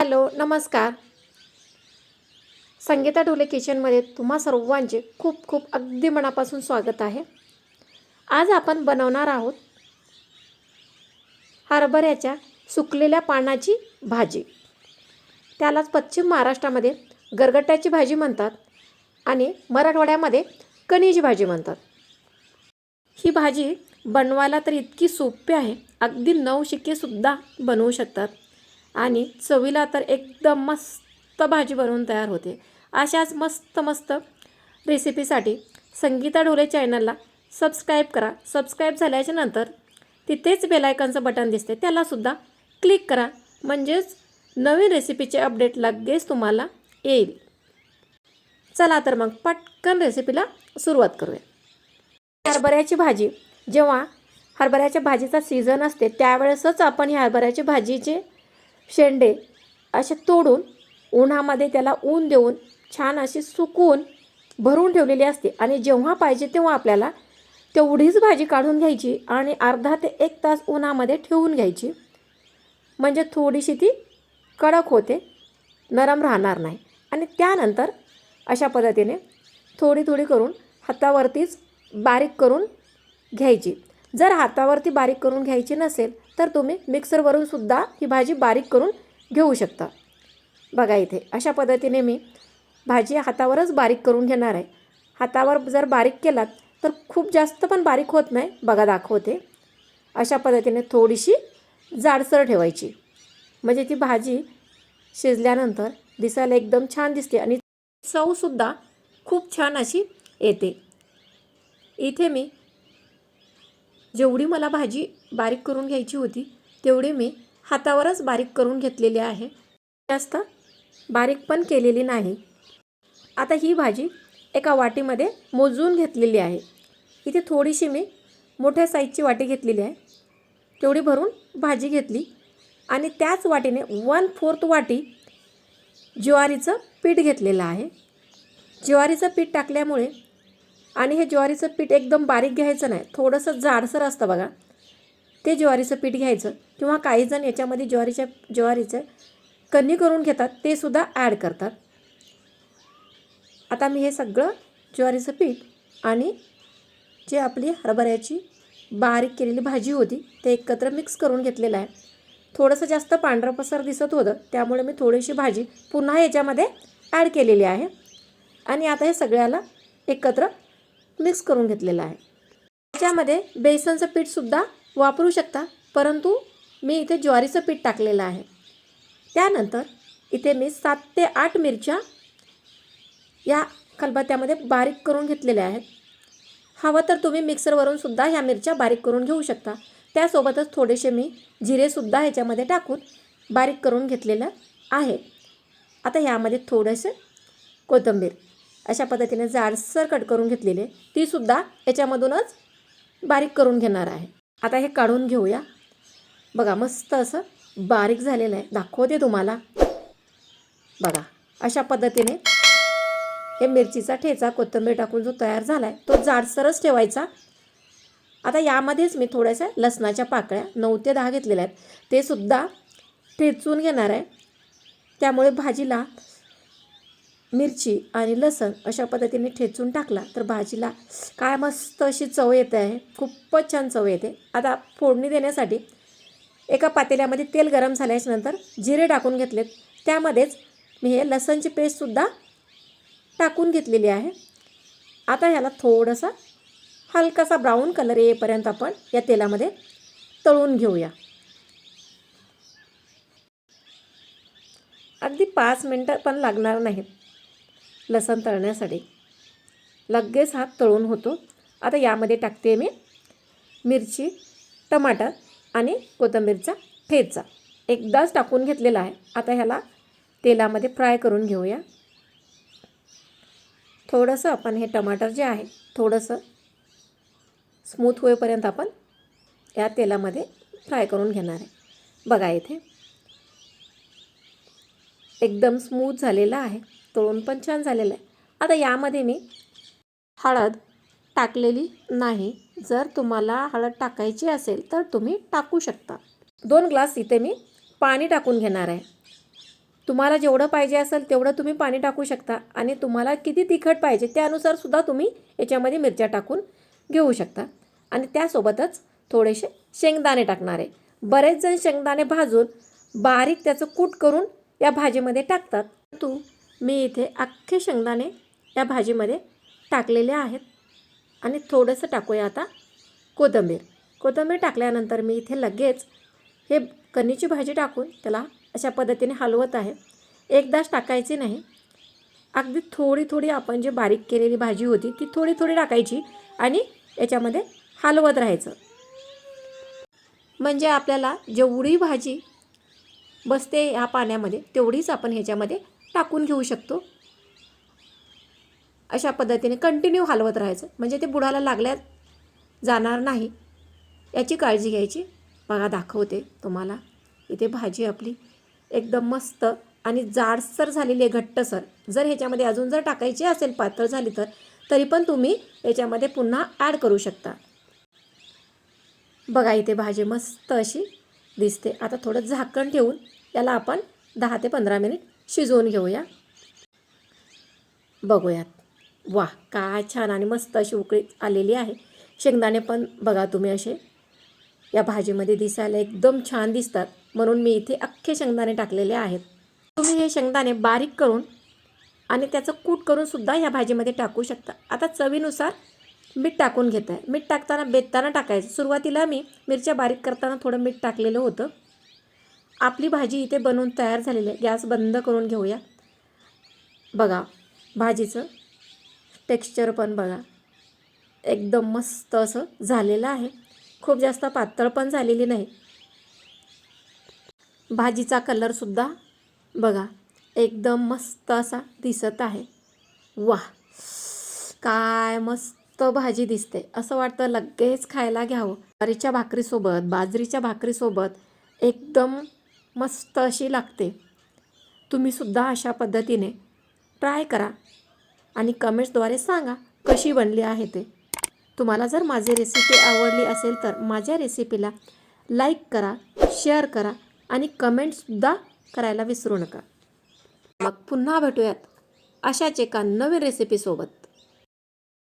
Hello नमस्कार. संगीता ढोले किचनमध्ये तुम्हा सर्वांचे खूप खूप अगदी मनापासून स्वागत आहे. आज आपण बनवणार आहोत हरभऱ्याच्या सुकलेल्या पानाची भाजी. त्यालाच पश्चिम महाराष्ट्रामध्ये गरगट्ट्याची भाजी म्हणतात आणि मराठवाड्यामध्ये कणीची भाजी म्हणतात. ही भाजी बनवायला तर इतकी सोपी आहे अगदी नऊ शिक्केसुद्धा बनवू शकतात. आणि चवीला तर एकदम मस्त भाजी बनवून तयार होते. अशाच मस्त मस्त रेसिपीसाठी संगीता ढोले चॅनलला सबस्क्राईब करा. सबस्क्राईब झाल्याच्यानंतर तिथेच बेलायकनचं बटन दिसते. त्यालासुद्धा क्लिक करा. म्हणजेच नवीन रेसिपीचे अपडेट लगेच तुम्हाला येईल. चला तर मग पटकन रेसिपीला सुरुवात करूया. हरभऱ्याची भाजी. जेव्हा हरभऱ्याच्या भाजीचा सीझन असते त्यावेळेसच आपण ह्या हरभऱ्याची भाजीचे शेंडे असे तोडून उन्हामध्ये त्याला ऊन देऊन छान अशी सुकून भरून ठेवलेली असते. आणि जेव्हा पाहिजे तेव्हा आपल्याला तेवढीच भाजी काढून घ्यायची आणि अर्धा ते एक तास उन्हामध्ये ठेवून घ्यायची. म्हणजे थोडीशी ती कडक होते नरम राहणार नाही. आणि त्यानंतर अशा पद्धतीने थोडी थोडी करून हातावरतीच बारीक करून घ्यायची. जर हातावरती बारीक करून घ्यायची नसेल तर तुम्ही मिक्सरवरून सुद्धा ही भाजी बारीक करून घेऊ शकता. बघा इथे अशा पद्धतीने मी भाजी हातावरच बारीक करून घेणार आहे. हातावर जर बारीक केलात तर खूप जास्त पण बारीक होत नाही. बघा दाखवते. अशा पद्धतीने थोडीशी जाडसर ठेवायची. म्हणजे ती भाजी शिजल्यानंतर दिसायला एकदम छान दिसते आणि चवसुद्धा खूप छान अशी येते. इथे मी जेवढी मला भाजी बारीक करून घ्यायची होती तेवढी मी हातावरच बारीक करून घेतलेली आहे. जास्त बारीक पण केलेली नाही. आता ही भाजी एका वाटीमध्ये मोजून घेतलेली आहे. इथे थोडीशी मी मोठ्या साईजची वाटी घेतलेली आहे. तेवढी भरून भाजी घेतली आणि त्याच वाटीने वन फोर्थ वाटी ज्वारीचं पीठ घेतलेलं आहे. ज्वारीचं पीठ टाकल्यामुळे आणि हे ज्वारीचं पीठ एकदम बारीक घ्यायचं नाही थोडंसं जाडसर असतं बघा. ते ज्वारीचं पीठ घ्यायचं किंवा काहीजण याच्यामध्ये ज्वारीच्या ज्वारीचं कणी करून घेतात ते सुद्धा ॲड करतात. आता मी हे सगळं ज्वारीचं पीठ आणि जे आपली हरभऱ्याची बारीक केलेली भाजी होती ते एकत्र मिक्स करून घेतलेलं आहे. थोडंसं जास्त पांढरा पसर दिसत होतं त्यामुळे मी थोडीशी भाजी पुन्हा याच्यामध्ये ॲड केलेली आहे. आणि आता हे सगळ्याला एकत्र मिक्स करून घेतलेला आहे. त्याच्यामध्ये बेसनचं पीठसुद्धा वापरू शकता परंतु मी इथे ज्वारीचं पीठ टाकलेलं आहे. त्यानंतर इथे मी सात ते आठ मिरच्या या खलबत्त्यामध्ये बारीक करून घेतलेल्या आहेत. हवं तर तुम्ही मिक्सरवरून सुद्धा ह्या मिरच्या बारीक करून घेऊ शकता. त्यासोबतच थोडेसे मी जिरेसुद्धा ह्याच्यामध्ये टाकून बारीक करून घेतलेलं आहे. आता ह्यामध्ये थोडंसं कोथिंबीर. अशा पद्धतीने जाडसर कट करून घेतलेले तीसुद्धा याच्यामधूनच बारीक करून घेणार आहे. आता हे काढून घेऊया. बघा मस्त असं बारीक झालेलं आहे. दाखवते तुम्हाला. बघा अशा पद्धतीने हे मिरचीचा ठेचा कोथिंबीर टाकून जो तयार झाला आहे तो जाडसरच ठेवायचा. आता यामध्येच मी थोड्याशा लसणाच्या पाकळ्या नऊ ते दहा घेतलेल्या आहेत. ते सुद्धा ठेचून घेणार आहे. त्यामुळे भाजीला मिरची आणि लसण अशा पद्धतीने ठेचून टाकला तर भाजीला काय मस्त अशी चव येते आहे. खूपच छान चव येते. आता फोडणी देण्यासाठी एका पातेल्यामध्ये तेल गरम झाल्याच्यानंतर जिरे टाकून घेतलेत. त्यामध्येच मी हे लसणची पेस्टसुद्धा टाकून घेतलेली आहे. आता ह्याला थोडासा हलकासा ब्राऊन कलर येईपर्यंत आपण या तेलामध्ये तळून घेऊया. अगदी पाच मिनटं पण लागणार नाहीत. लसण तळण्यासाठी. लगेच हात तळून होतो. आता यामध्ये टाकते मी मिरची टमाटर आणि कोथिंबीरचा ठेचा. एकदाच टाकून घेतलेला आहे. आता ह्याला तेलामध्ये फ्राय करून घेऊया. थोडंसं आपण हे टमाटर जे आहे थोडंसं स्मूथ होईपर्यंत आपण या तेलामध्ये फ्राय करून घेणार आहे. बघा इथे. एकदम स्मूथ झालेला आहे. तळून पण छान झालेलं आहे. आता यामध्ये मी हळद टाकलेली नाही. जर तुम्हाला हळद टाकायची असेल तर तुम्ही टाकू शकता. दोन ग्लास इथे मी पाणी टाकून घेणार आहे. तुम्हाला जेवढं पाहिजे असेल तेवढं तुम्ही पाणी टाकू शकता आणि तुम्हाला किती तिखट पाहिजे त्यानुसार सुद्धा तुम्ही याच्यामध्ये मिरच्या टाकून घेऊ शकता. आणि त्यासोबतच थोडेसे शेंगदाणे टाकणार आहे. बरेच जण शेंगदाणे भाजून बारीक त्याचं कूट करून या भाजीमध्ये टाकतात. तू मी इथे अख्खे शेंगदाणे या भाजीमध्ये टाकलेले आहेत. आणि थोडंसं टाकूया आता कोथिंबीर. कोथिंबीर टाकल्यानंतर मी इथे लगेच हे कणीची भाजी टाकून त्याला अशा पद्धतीने हलवत आहे. एकदाच टाकायची नाही. अगदी थोडी थोडी आपण जी बारीक केलेली भाजी होती ती थोडी थोडी टाकायची आणि याच्यामध्ये हलवत राहायचं. म्हणजे आपल्याला जेवढी भाजी बसते ह्या पाण्यामध्ये तेवढीच आपण ह्याच्यामध्ये टाकून घेऊ शकतो. अशा पद्धतीने कंटिन्यू हलवत राहायचं. म्हणजे ते बुडाला लागल्या जाणार नाही. याची काळजी घ्यायची. बघा दाखवते तुम्हाला. इथे भाजी आपली एकदम मस्त आणि जाडसर झालेली आहे घट्टसर जर ह्याच्यामध्ये अजून जर टाकायची असेल पातळ झाली तर तरी पण तुम्ही याच्यामध्ये पुन्हा ॲड करू शकता. बघा इथे भाजी मस्त अशी दिसते. आता थोडं झाकण ठेवून याला आपण दहा ते पंधरा मिनिट शिजवून घेऊया. बघूयात. वा काय छान आणि मस्त अशी उकळी आलेली आहे. शेंगदाणे पण बघा तुम्ही असे. या भाजीमध्ये दिसायला एकदम छान दिसतात. म्हणून मी इथे अख्खे शेंगदाणे टाकलेले आहेत. तुम्ही हे शेंगदाणे बारीक करून आणि त्याचं कूट करून सुद्धा ह्या भाजीमध्ये टाकू शकता. आता चवीनुसार मीठ टाकून घेत आहे मीठ टाकताना बेतताना टाकायचं. सुरुवातीला मी मिरच्या बारीक करताना थोडं मीठ टाकलेलं होतं. आपली भाजी इथे बनवून तयार झालेली आहे. गॅस बंद करून घेऊया. बघा भाजीचं टेक्स्चर पण बघा. एकदम मस्त असं झालेलं आहे. खूप जास्त पातळ पण झालेली नाही. भाजीचा कलरसुद्धा बघा एकदम मस्त असा दिसत आहे. वा काय मस्त भाजी दिसते. असं वाटतं लगेच खायला घ्यावं. ज्वारीच्या भाकरीसोबत बाजरीच्या भाकरीसोबत एकदम मस्त अशी लागते. तुम्हीसुद्धा अशा पद्धतीने ट्राय करा आणि कमेंट्सद्वारे सांगा कशी बनली आहे ते. तुम्हाला जर माझी रेसिपी आवडली असेल तर माझ्या रेसिपीला लाईक करा शेअर करा आणि कमेंटसुद्धा करायला विसरू नका. मग पुन्हा भेटूयात अशाच एका नवीन रेसिपीसोबत.